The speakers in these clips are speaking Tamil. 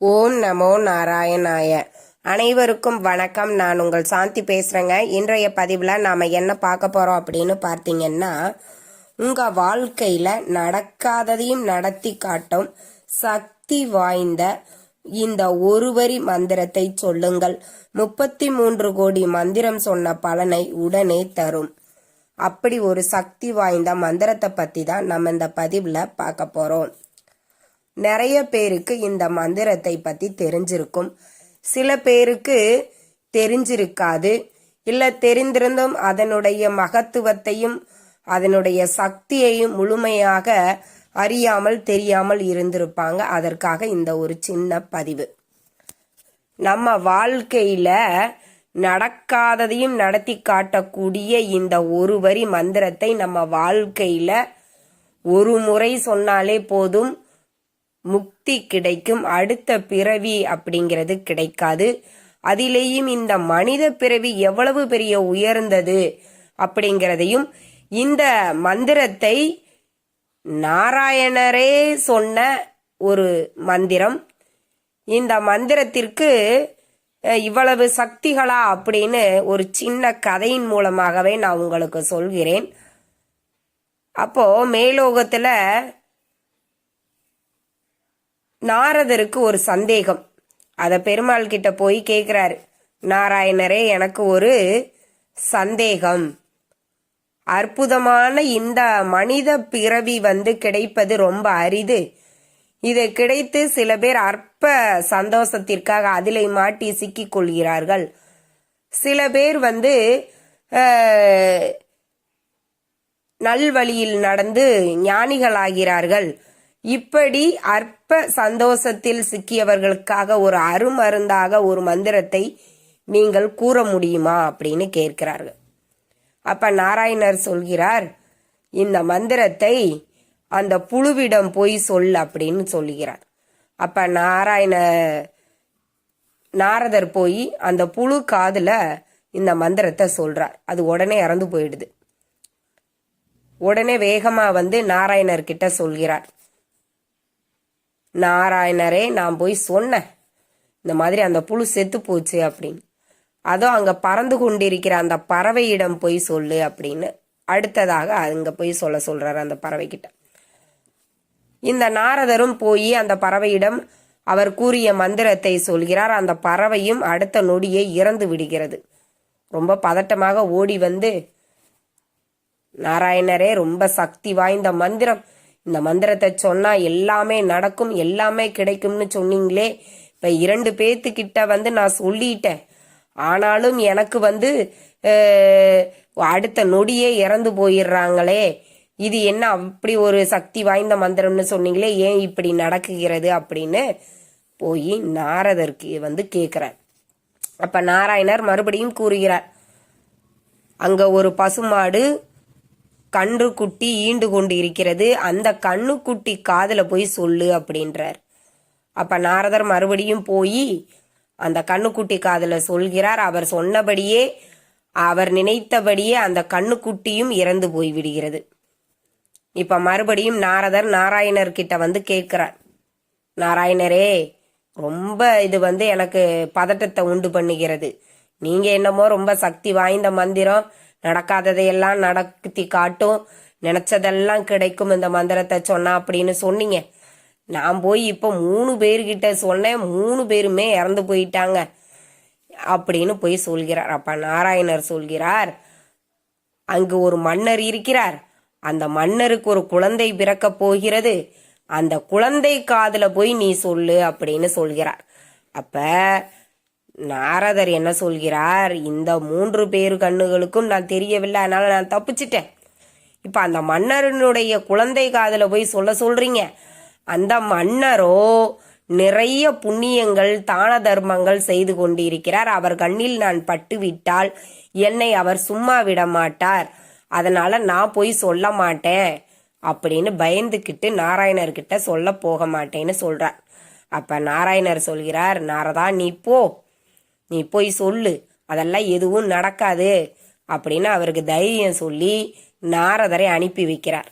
ஓம் நமோ நாராயணாய. அனைவருக்கும் வணக்கம். நான் உங்கள் சாந்தி பேசுறேங்க. இன்றைய பதிவில் நாம என்ன பார்க்க போறோம் அப்படின்னு பார்த்தீங்கன்னா உங்க வாழ்க்கையில நடக்காததையும் நடத்தி காட்டும் சக்தி வாய்ந்த இந்த ஒரு வரி மந்திரத்தை சொல்லுங்கள். முப்பத்தி மூன்று கோடி மந்திரம் சொன்ன பலனை உடனே தரும். அப்படி ஒரு சக்தி வாய்ந்த மந்திரத்தை பத்தி தான் நம்ம இந்த பதிவில் பார்க்க போறோம். நிறைய பேருக்கு இந்த மந்திரத்தை பத்தி தெரிஞ்சிருக்கும். சில பேருக்கு தெரிஞ்சிருக்காது. இல்ல தெரிந்திருந்தும் அதனுடைய மகத்துவத்தையும் அதனுடைய சக்தியையும் முழுமையாக அறியாமல் தெரியாமல் இருந்திருப்பாங்க. அதற்காக இந்த ஒரு சின்ன பதிவு. நம்ம வாழ்க்கையில நடக்காததையும் நடத்தி காட்டக்கூடிய இந்த ஒரு வரி மந்திரத்தை நம்ம வாழ்க்கையில ஒரு முறை சொன்னாலே போதும். முக்தி கிடைக்கும் அடுத்த பிறவி அப்படிங்கிறது கிடைக்காது. அதிலேயும் இந்த மனித பிறவி எவ்வளவு பெரிய உயர்ந்தது அப்படிங்கிறதையும் இந்த மந்திரத்தை நாராயணரே சொன்ன ஒரு மந்திரம். இந்த மந்திரத்திற்கு இவ்வளவு சக்திகளா அப்படின்னு ஒரு சின்ன கதையின் மூலமாகவே நான் உங்களுக்கு சொல்கிறேன். அப்போ மேலோகத்துல நாரதருக்கு ஒரு சந்தேகம். அதை பெருமாள் கிட்ட போய் கேட்குறாரு நாராயணரே எனக்கு ஒரு சந்தேகம். அற்புதமான இந்த மனித பிறவி வந்து கிடைப்பது ரொம்ப அரிது. இது கிடைத்து சில பேர் அற்ப சந்தோஷத்திற்காக அதிலை மாட்டி சிக்கிக் கொள்கிறார்கள். சில பேர் வந்து நல்வழியில் நடந்து ஞானிகளாகிறார்கள். இப்படி அற்ப சந்தோஷத்தில் சிக்கியவர்களுக்காக ஒரு அருமருந்தாக ஒரு மந்திரத்தை நீங்கள் கூற முடியுமா அப்படின்னு கேட்கிறார்கள். அப்ப நாராயணர் சொல்கிறார் இந்த மந்திரத்தை அந்த புழுவிடம் போய் சொல் அப்படின்னு சொல்லுகிறார் அப்ப நாராயண நாரதர் போய் அந்த புழு காதுல இந்த மந்திரத்தை சொல்றார். அது உடனே இறந்து போயிடுது. உடனே வேகமா வந்து நாராயணர் கிட்ட சொல்கிறார். நாராயணரே நான் போய் சொன்னேன். இந்த மாதிரி அந்த புழு செத்து போச்சு அப்படின்னு. அதோ அங்க பறந்து கொண்டிருக்கிற அந்த பறவையிடம் போய் சொல்லு அப்படின்னு. அடுத்ததாக அங்க போய் சொல்ல சொல்றாரு அந்த பறவை கிட்ட இந்த நாரதரும் போய் அந்த பறவையிடம் அவர் கூறிய மந்திரத்தை சொல்கிறார். அந்த பறவையும் அடுத்த நொடியே இறந்து விடுகிறது. ரொம்ப பதட்டமாக ஓடி வந்து நாராயணரே ரொம்ப சக்தி வாய்ந்த மந்திரம். இந்த மந்திரத்தை சொன்னா எல்லாமே நடக்கும் எல்லாமே கிடைக்கும்னு சொன்னீங்களே இப்ப இரண்டு பேத்துக்கிட்ட வந்து நான் சொல்லிட்டேன். ஆனாலும் எனக்கு வந்து அடுத்த நொடியே இறந்து போயிடுறாங்களே. இது என்ன அப்படி ஒரு சக்தி வாய்ந்த மந்திரம்னு சொன்னீங்களே ஏன் இப்படி நடக்குகிறது அப்படின்னு போய் நாரதருக்கு வந்து கேட்கிறார் அப்ப நாராயணர் மறுபடியும் கூறுகிறார் அங்க ஒரு பசுமாடு கன்று குட்டி ஈண்டு கொண்டு இருக்கிறது அந்த கண்ணுக்குட்டி காதில் போய் சொல்லு அப்படின்றார். அப்போ நாரதர் மறுபடியும் போய் அந்த கண்ணுக்குட்டி காதில் சொல்கிறார். அவர் சொன்னபடியே அவர் நினைத்தபடியே அந்த கண்ணுக்குட்டியும் இறந்து போய் விடுகிறது. இப்போ மறுபடியும் நாரதர் நாராயணர் கிட்ட வந்து கேட்கிறார். நாராயணரே ரொம்ப இது வந்து எனக்கு பதட்டத்தை உண்டு பண்ணுகிறது. நீங்கள் என்னமோ ரொம்ப சக்தி வாய்ந்த மந்திரம். நடக்காததையெல்லாம் நடத்தி காட்டும். நினைச்சதெல்லாம் கிடைக்கும் இந்த மந்திரத்தை சொன்னா அப்படின்னு சொன்னீங்க. நான் போய் இப்போ மூணு பேர்கிட்ட சொன்னேன். மூணு பேருமே இறந்து போயிட்டாங்க. அப்படின்னு போய் சொல்கிறார். அப்ப நாராயணர் சொல்கிறார் அங்கு ஒரு மன்னர் இருக்கிறார். அந்த மன்னருக்கு ஒரு குழந்தை பிறக்கப் போகிறது. அந்த குழந்தை காதுல போய் நீ சொல்லு அப்படின்னு சொல்கிறார். அப்ப நாரதர் என்ன சொல்கிறார்? இந்த மூன்று பேரு கண்ணுகளுக்கும் நான் தெரியவில்லை அதனால நான் தப்பிச்சிட்டேன். இப்போ அந்த மன்னரனுடைய குழந்தை காதில் போய் சொல்ல சொல்றீங்க. அந்த மன்னரோ நிறைய புண்ணியங்கள் தான தர்மங்கள் செய்து கொண்டிருக்கிறார். அவர் கண்ணில் நான் பட்டுவிட்டால் என்னை அவர் சும்மா விட மாட்டார் அதனால நான் போய் சொல்ல மாட்டேன் அப்படின்னு பயந்துக்கிட்டு நாராயணர்கிட்ட சொல்ல போக மாட்டேன்னு சொல்றார். அப்ப நாராயணர் சொல்கிறார் நாரதா நீ போ. நீ போய் சொல்லு. அதெல்லாம் எதுவும் நடக்காது. அப்படின்னு அவருக்கு தைரியம் சொல்லி நாரதரை அனுப்பி வைக்கிறார்.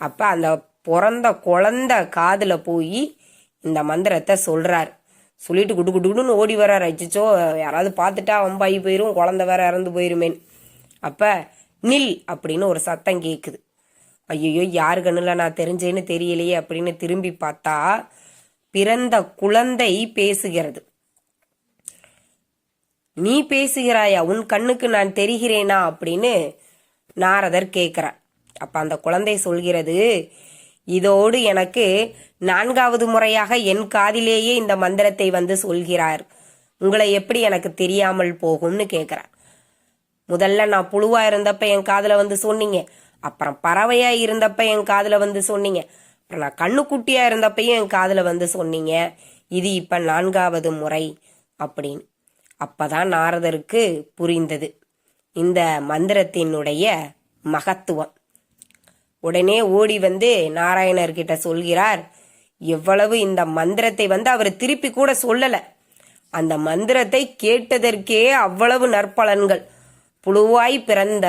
அப்போ அந்த பிறந்த குழந்த காதில் போய் இந்த மந்திரத்தை சொல்கிறார் சொல்லிட்டு குடு குடு குடுன்னு ஓடி வரார் அச்சிச்சோ யாராவது பார்த்துட்டா வம்பாயி போயிரும் குழந்த வேற இறந்து போயிருமேன் அப்போ நில் அப்படின்னு ஒரு சத்தம் கேட்குது ஐயோ யாரு கண்ணுல நான் தெரிஞ்சேன்னு தெரியலையே அப்படின்னு திரும்பி பார்த்தா பிறந்த குழந்தை பேசுகிறது. நீ பேசுகிறாயா? உன் கண்ணுக்கு நான் தெரிகிறேனா? அப்படின்னு நாரதர் கேட்குறார் அப்ப அந்த குழந்தை சொல்கிறது இதோடு எனக்கு நான்காவது முறையாக என் காதிலேயே இந்த மந்திரத்தை வந்து சொல்கிறார். உங்களை எப்படி எனக்கு தெரியாமல் போகும்னு கேட்குறார் முதல்ல நான் புழுவா இருந்தப்ப என் காதில் வந்து சொன்னீங்க. அப்புறம் பறவையா இருந்தப்ப என் காதில் வந்து சொன்னீங்க. அப்புறம் நான் கண்ணுக்குட்டியா இருந்தப்பையும் என் காதில் வந்து சொன்னீங்க. இது இப்ப நான்காவது முறை. அப்படின்னு. அப்பதான் நாரதருக்கு புரிந்தது. இந்த மந்திரத்தினுடைய மகத்துவம். உடனே ஓடி வந்து நாராயணர்கிட்ட சொல்கிறார் எவ்வளவு இந்த மந்திரத்தை வந்து அவர் திருப்பி கூட சொல்லல. அந்த மந்திரத்தை கேட்டதற்கே அவ்வளவு நற்பலன்கள். புழுவாய் பிறந்த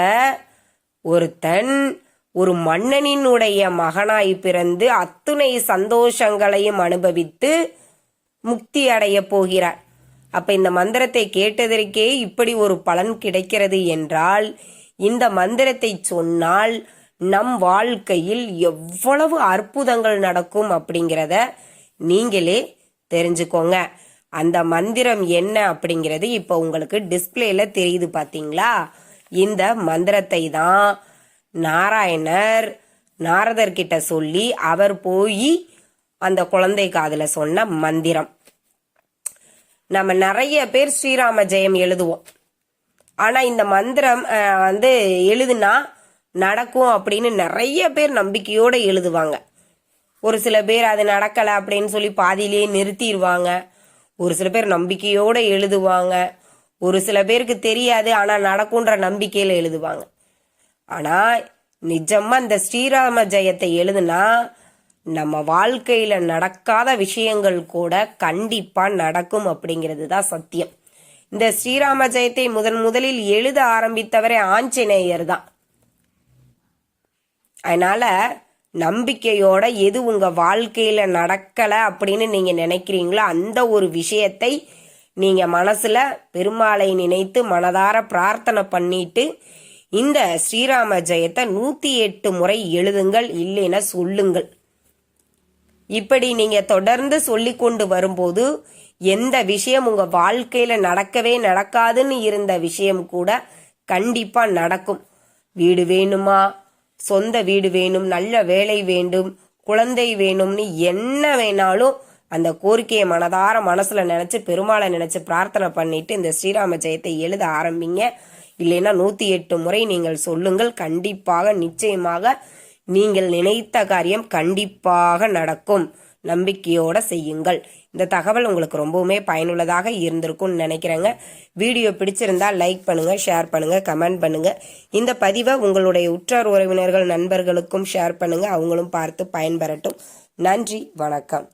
ஒருத்தன் ஒரு மன்னனினுடைய மகனாய் பிறந்து அத்துணை சந்தோஷங்களையும் அனுபவித்து முக்தி அடைய போகிறார். அப்ப இந்த மந்திரத்தை கேட்டதற்கே இப்படி ஒரு பலன் கிடைக்கிறது என்றால் இந்த மந்திரத்தை சொன்னால் நம் வாழ்க்கையில் எவ்வளவு அற்புதங்கள் நடக்கும் அப்படிங்கிறத நீங்களே தெரிஞ்சுக்கோங்க. அந்த மந்திரம் என்ன அப்படிங்கிறது இப்போ உங்களுக்கு டிஸ்பிளேல தெரியுது பார்த்தீங்களா இந்த மந்திரத்தை தான் நாராயணர் நாரதர்கிட்ட சொல்லி அவர் போய் அந்த குழந்தை காதில் சொன்ன மந்திரம். நம்ம நிறைய பேர் ஸ்ரீராம ஜெயம் எழுதுவோம். ஆனா இந்த மந்திரம் வந்து எழுதுனா நடக்கும் அப்படின்னு நிறைய பேர் நம்பிக்கையோட எழுதுவாங்க. ஒரு சில பேர் அது நடக்கலை அப்படின்னு சொல்லி பாதியிலேயே நிறுத்திடுவாங்க. ஒரு சில பேர் நம்பிக்கையோட எழுதுவாங்க. ஒரு சில பேருக்கு தெரியாது ஆனால் நடக்கும்ன்ற நம்பிக்கையில் எழுதுவாங்க. ஆனால் நிஜமாக இந்த ஸ்ரீராம ஜெயத்தை எழுதுனா நம்ம வாழ்க்கையில நடக்காத விஷயங்கள் கூட கண்டிப்பா நடக்கும் அப்படிங்கிறது தான் சத்தியம். இந்த ஸ்ரீராம ஜெயத்தை முதன் முதலில் எழுத ஆரம்பித்தவரே ஆஞ்சநேயர் தான் அதனால நம்பிக்கையோட எது உங்க வாழ்க்கையில நடக்கல அப்படின்னு நீங்க நினைக்கிறீங்களோ அந்த ஒரு விஷயத்தை நீங்க மனசுல பெருமாளை நினைத்து மனதார பிரார்த்தனை பண்ணிட்டு இந்த ஸ்ரீராம ஜெயத்தை நூத்தி எட்டு முறை எழுதுங்கள் இல்லைன்னா சொல்லுங்கள். இப்படி நீங்க தொடர்ந்து சொல்லி கொண்டு வரும்போது எந்த விஷயம் உங்க வாழ்க்கையில நடக்கவே நடக்காதுன்னு இருந்த விஷயம் கூட கண்டிப்பா நடக்கும். வீடு வேணுமா? சொந்த வீடு வேணும் நல்ல வேலை வேண்டும் குழந்தை வேணும்னு என்ன வேணாலும் அந்த கோரிக்கையை மனதார மனசுல நினைச்சு பெருமாளை நினைச்சு பிரார்த்தனை பண்ணிட்டு இந்த ஸ்ரீராம ஜெயத்தை எழுத ஆரம்பிங்க. இல்லைன்னா நூத்தி எட்டு முறை நீங்கள் சொல்லுங்கள். கண்டிப்பாக நிச்சயமாக நீங்கள் நினைத்த காரியம் கண்டிப்பாக நடக்கும். நம்பிக்கையோட செய்யுங்கள். இந்த தகவல் உங்களுக்கு ரொம்பவுமே பயனுள்ளதாக இருந்திருக்கும்னு நினைக்கிறேங்க. வீடியோ பிடிச்சிருந்தா லைக் பண்ணுங்க ஷேர் பண்ணுங்க கமெண்ட் பண்ணுங்க. இந்த பதிவை உங்களுடைய உற்றார் உறவினர்கள் நண்பர்களுக்கும் ஷேர் பண்ணுங்க. அவங்களும் பார்த்து பயன்பெறட்டும். நன்றி வணக்கம்.